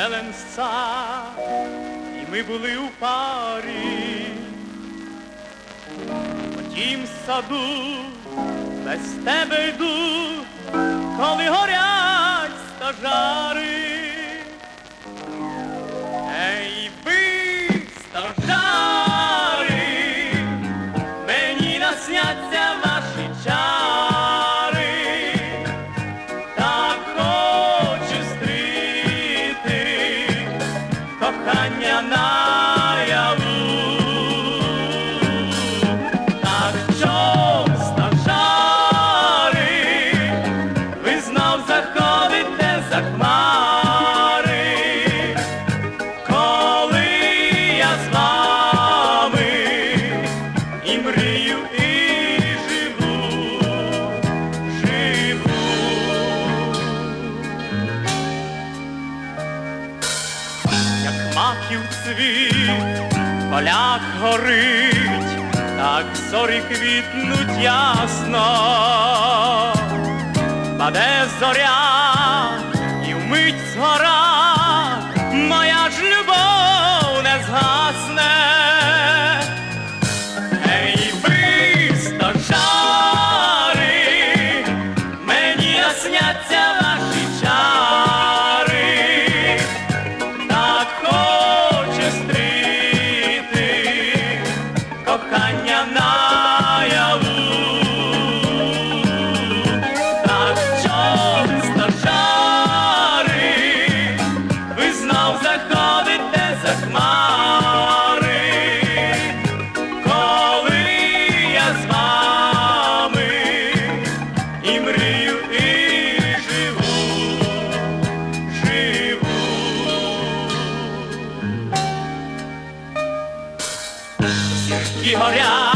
младенця, і ми були у парі. У тім саду без тебе йду, коли горять стажари. Кохання наяву. Маків цвіт, поляк горить, так зорі квітнуть ясно, паде зоря кохання наяву. Зірки горять